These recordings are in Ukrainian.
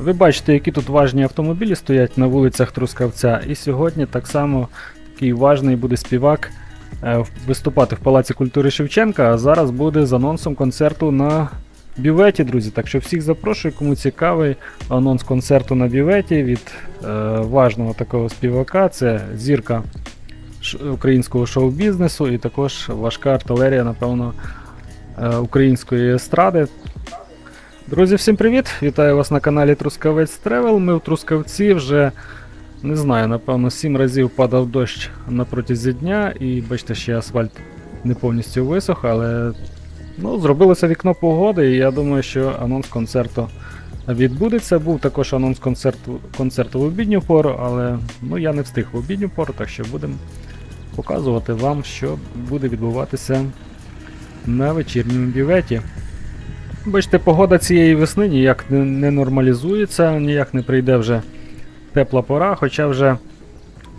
Ви бачите, які тут важні автомобілі стоять на вулицях Трускавця. І сьогодні так само такий важний буде співак е, виступати в Палаці культури Шевченка, а зараз буде з анонсом концерту на бюветі, друзі. Так що всіх запрошую, кому цікавий анонс концерту на бюветі від е, важного такого співака. Це зірка українського шоу-бізнесу і також важка артилерія, напевно, е, української естради. Друзі, всім привіт! Вітаю вас на каналі Трускавець Тревел. Ми в Трускавці вже не знаю, напевно, сім разів падав дощ на протязі дня, і бачите, ще асфальт не повністю висох, але ну, зробилося вікно погоди, і я думаю, що анонс концерту відбудеться. Був також анонс концерту, концерту в обідню пору, але ну, я не встиг в обідню пору, так що будемо показувати вам, що буде відбуватися на вечірньому бюветі. Бачите, погода цієї весни ніяк не, нормалізується, ніяк не прийде вже тепла пора, хоча вже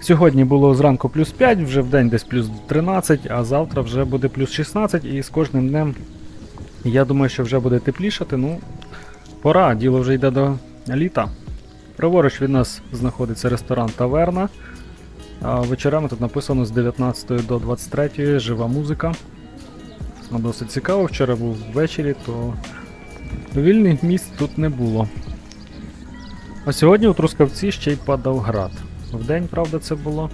сьогодні було зранку плюс 5, вже в день десь плюс 13, а завтра вже буде плюс 16, і з кожним днем я думаю, що вже буде теплішати. Ну, пора, діло вже йде до літа. Праворуч від нас знаходиться ресторан Таверна. Вечорами тут написано з 19 до 23 жива музика. Ну, Досить цікаво. Вчора був ввечері, то вільних місць тут не було. А сьогодні у Трускавці ще й падав град. Вдень, правда, це було.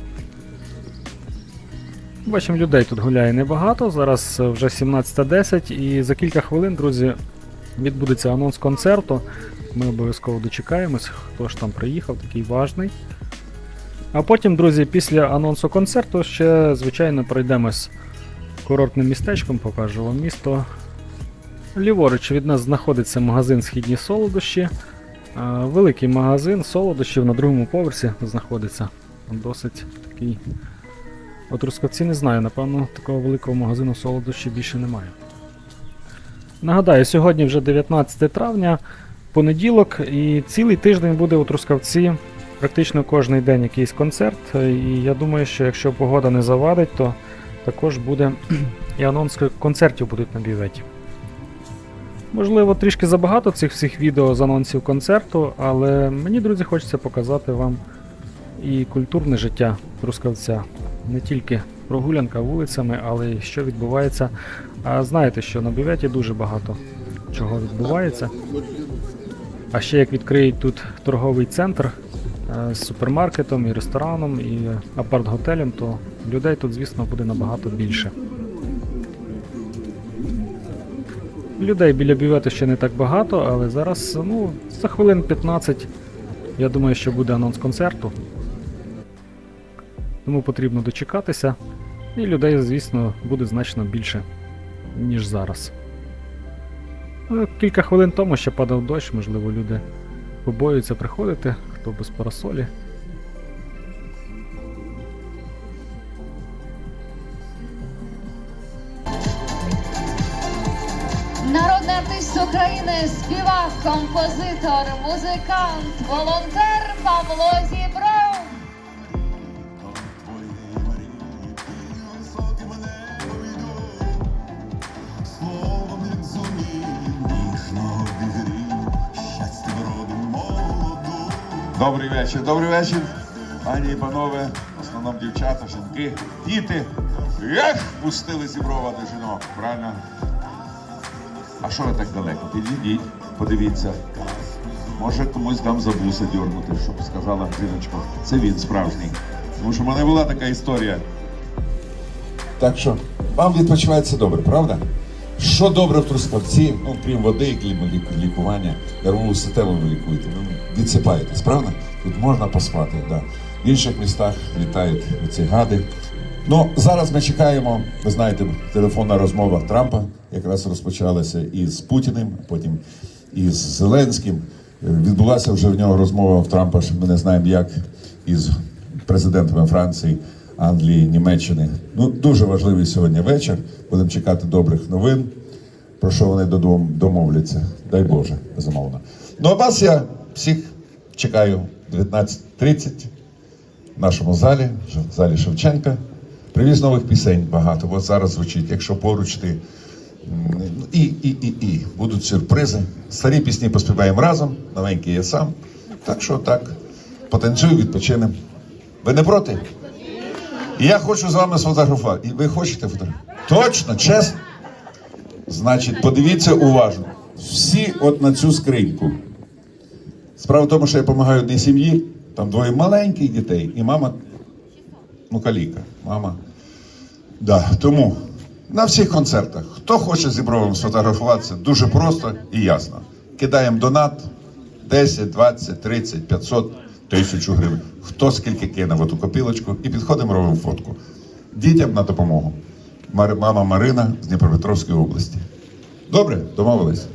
Бачимо, людей тут гуляє небагато. Зараз е, вже 17.10 і за кілька хвилин, друзі, відбудеться анонс концерту. Ми обов'язково дочекаємось, хто ж там приїхав, такий важний. А потім, друзі, після анонсу концерту ще, звичайно, пройдемось курортним містечком, покажу вам місто. Ліворуч від нас знаходиться магазин Східні солодощі. Великий магазин солодощів на другому поверсі знаходиться. Досить такий. От Рускавці не знаю, напевно, такого великого магазину солодощів більше немає. Нагадаю, сьогодні вже 19 травня, понеділок, і цілий тиждень буде у Трускавці практично кожен день якийсь концерт. І я думаю, що якщо погода не завадить, то також буде і анонс концертів будуть на бюветі. Можливо, трішки забагато цих всіх відео з анонсів концерту, але мені, друзі, хочеться показати вам і культурне життя Трускавця. Не тільки прогулянка вулицями, але й що відбувається. А знаєте, що на бюветі дуже багато чого відбувається. А ще як відкриють тут торговий центр з супермаркетом і рестораном, і апарт-готелем, то людей тут, звісно, буде набагато більше. Людей біля бювету ще не так багато, але зараз, ну, за хвилин 15, я думаю, що буде анонс концерту. Тому потрібно дочекатися. І людей, звісно, буде значно більше, ніж зараз. Ну, Кілька хвилин тому ще падав дощ, можливо, люди побоюються приходити, хто без парасолі. Народний артист України, співак, композитор, музикант, волонтер Павло Зібров. Добрий вечір, добрий вечір, пані і панове, в основному дівчата, жінки, діти. Ех, пустили зіброва до жінок, правильно? А що ви так далеко? Підійдіть, подивіться. Може комусь дам за вуса дьорнути, щоб сказала жіночка. Це він справжній. Тому що в мене була така історія. Так що вам відпочивається добре, правда? Що добре в Трускавці, ну крім води і лікування, нервову систему ви лікуєте. Ну, відсипаєтесь, правда? Тут можна поспати, да. В інших містах літають ці гади. Ну, зараз ми чекаємо, ви знаєте, телефонна розмова Трампа якраз розпочалася із Путіним, потім із Зеленським. Е, Відбулася вже в нього розмова в Трампа, що ми не знаємо, як із президентами Франції, Англії, Німеччини. Ну, дуже важливий сьогодні вечір. Будемо чекати добрих новин. Про що вони додому домовляться? Дай Боже, безумовно. Ну а вас я всіх чекаю 19.30 в нашому залі, в залі Шевченка. Привіз нових пісень багато. От зараз звучить, якщо поруч ти І, і, і, і. Будуть сюрпризи. Старі пісні поспіваємо разом, новенькі я сам. Так що так, потанцюю, відпочинемо. Ви не проти? І я хочу з вами сфотографувати. Ви хочете фотографувати? Точно, чесно? Значить, подивіться уважно. Всі от на цю скриньку. Справа в тому, що я допомагаю одній сім'ї, там двоє маленьких дітей, і мама, ну, каліка, мама. Да, тому на всіх концертах, хто хоче з Зібровим сфотографуватися, дуже просто і ясно. Кидаємо донат 10, 20, 30, 500, тисячу гривень. Хто скільки кине в оту копілочку і підходимо, робимо фотку. Дітям на допомогу. Мама Марина з Дніпропетровської області. Добре, домовились.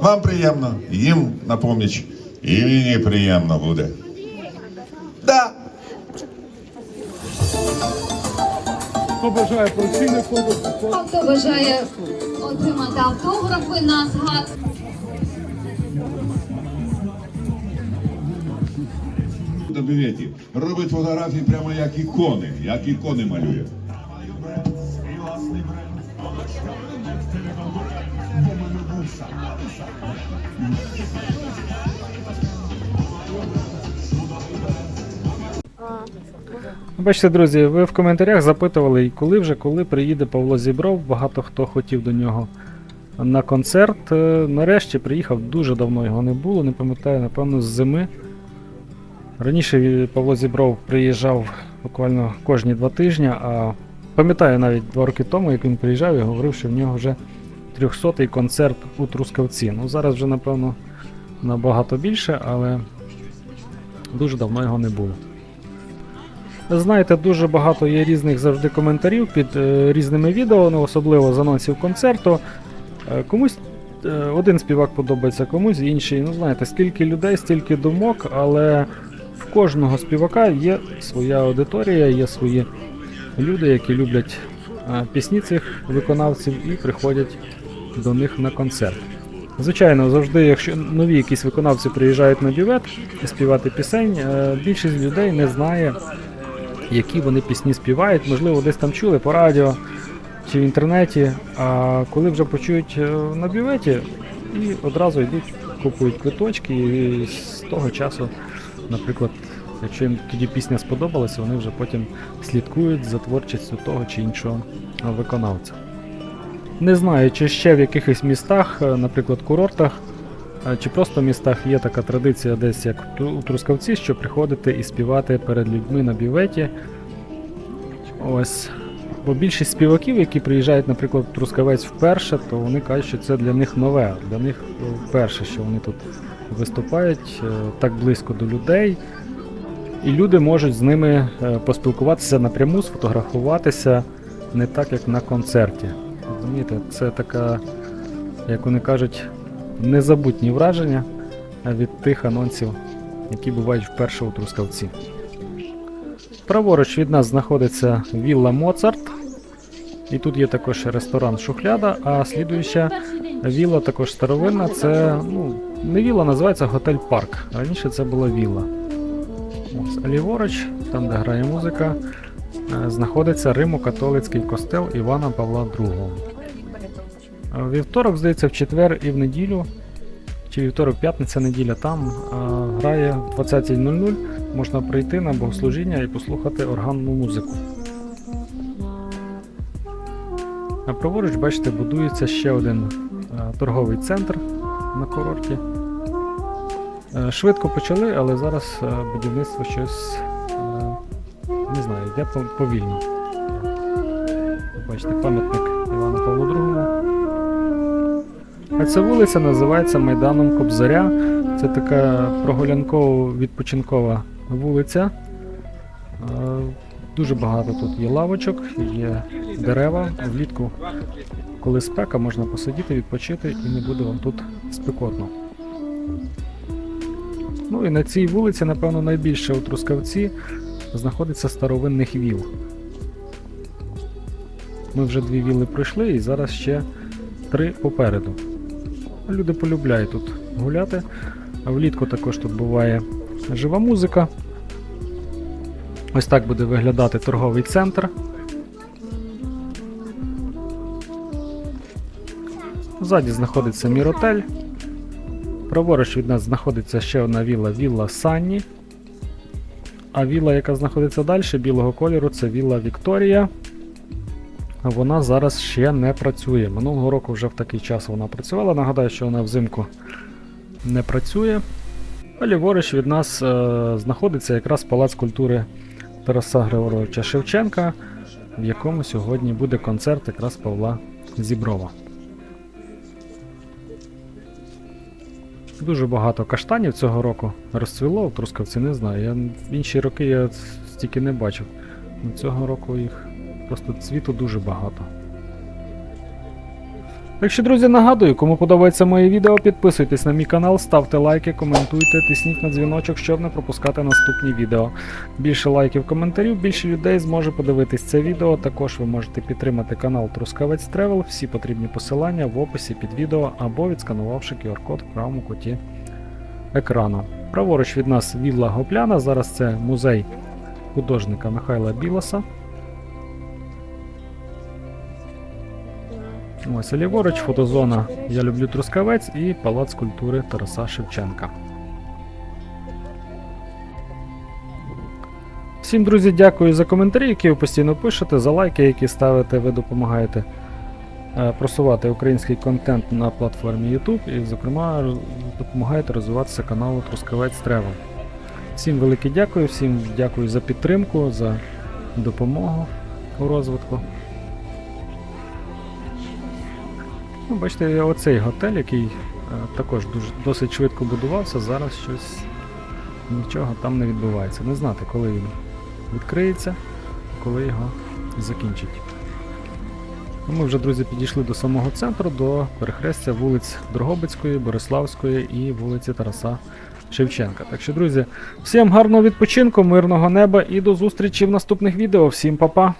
Вам приємно, їм на поміч, і мені приємно буде. Да. Хто бажає поліційний фото, Хто бажає отримати автографи на згад. До. Робить фотографії прямо як ікони, як ікони малює. Бачите, друзі, ви в коментарях запитували, коли вже, коли приїде Павло Зібров. Багато хто хотів до нього на концерт. Е, Нарешті приїхав, дуже давно його не було, не пам'ятаю, напевно, з зими. Раніше Павло Зібров приїжджав буквально кожні два тижні, а пам'ятаю навіть два роки тому, як він приїжджав і говорив, що в нього вже 300-й концерт у Трускавці. Ну зараз вже, напевно, набагато більше, але дуже давно його не було. Знаєте, дуже багато є різних завжди коментарів під е, різними відео, ну, особливо з анонсів концерту. Е, комусь е, один співак подобається, комусь інший. Ну, знаєте, скільки людей, стільки думок, але в кожного співака є своя аудиторія, є свої люди, які люблять пісні цих виконавців і приходять до них на концерт. Звичайно, завжди, якщо нові якісь виконавці приїжджають на бювет співати пісень, е, більшість людей не знає, які вони пісні співають. Можливо, десь там чули по радіо чи в інтернеті. А коли вже почують е, на бюветі, і одразу йдуть, купують квиточки, і з того часу, наприклад, якщо їм тоді пісня сподобалася, вони вже потім слідкують за творчістю того чи іншого виконавця. Не знаю, чи ще в якихось містах, е, наприклад, курортах, е, чи просто в містах є така традиція десь як у Трускавці, що приходити і співати перед людьми на бюветі. Ось. Бо більшість співаків, які приїжджають, наприклад, Трускавець вперше, то вони кажуть, що це для них нове. Для них е, вперше, що вони тут виступають е, так близько до людей. І люди можуть з ними е, поспілкуватися напряму, сфотографуватися не так, як на концерті. Розумієте, це така, як вони кажуть, незабутні враження від тих анонсів, які бувають вперше у Трускавці. Праворуч від нас знаходиться Вілла Моцарт. І тут є також ресторан Шухляда, а слідуюча вілла також старовинна. Це ну, не вілла, називається готель Парк. Раніше це була вілла. Ось, ліворуч, там де грає музика, е, знаходиться Римо-католицький костел Івана Павла II. Е, Вівторок, здається, в четвер і в неділю, чи вівторок, п'ятниця, неділя, там е, грає в 20.00. Можна прийти на богослужіння і послухати органну музику. А праворуч, бачите, будується ще один е, торговий центр на курорті. Е, Швидко почали, але зараз е, будівництво щось не знаю, йде повільно. Бачите, пам'ятник Івану Павлу II. А ця вулиця називається Майданом Кобзаря. Це така прогулянково-відпочинкова вулиця. Е, Дуже багато тут є лавочок, є дерева. Влітку, коли спека, можна посидіти, відпочити і не буде вам тут спекотно. Ну і на цій вулиці, напевно, найбільше у Трускавці знаходиться старовинних віл. Ми вже дві віли пройшли і зараз ще три попереду. Люди полюбляють тут гуляти. А влітку також тут буває жива музика. Ось так буде виглядати торговий центр. Ззаді знаходиться Міротель. Праворуч від нас знаходиться ще одна вілла Вілла Санні. А вілла, яка знаходиться далі, білого кольору, це вілла Вікторія. Вона зараз ще не працює. Минулого року вже в такий час вона працювала. Нагадаю, що вона взимку не працює. А ліворуч від нас е, знаходиться якраз палац культури Тараса Григоровича Шевченка, в якому сьогодні буде концерт якраз Павла Зіброва. Дуже багато каштанів цього року розцвіло в Трускавці, не знаю. Я в інші роки я стільки не бачив. Но цього року їх просто цвіту дуже багато. Так що, друзі, нагадую, кому подобається моє відео, підписуйтесь на мій канал, ставте лайки, коментуйте, тисніть на дзвіночок, щоб не пропускати наступні відео. Більше лайків, коментарів, більше людей зможе подивитись це відео. Також ви можете підтримати канал Трускавець Тревел. Всі потрібні посилання в описі під відео або відсканувавши QR-код в правому куті екрану. Праворуч від нас Вілла Гопляна. Зараз це музей художника Михайла Білоса. Ось ліворуч фотозона Я люблю Трускавець і Палац культури Тараса Шевченка. Всім, друзі, дякую за коментарі, які ви постійно пишете, за лайки, які ставите, ви допомагаєте е, просувати український контент на платформі YouTube і, зокрема, допомагаєте розвиватися каналу Трускавець Travel. Всім велике дякую, всім дякую за підтримку, за допомогу у розвитку. Ну, бачите, оцей готель, який е, також дуже, досить швидко будувався, зараз щось нічого там не відбувається. Не знати, коли він відкриється, коли його закінчать. Ну, Ми вже, друзі, підійшли до самого центру, до перехрестя вулиць Дрогобицької, Бориславської і вулиці Тараса Шевченка. Так що, друзі, всім гарного відпочинку, мирного неба і до зустрічі в наступних відео. Всім па-па!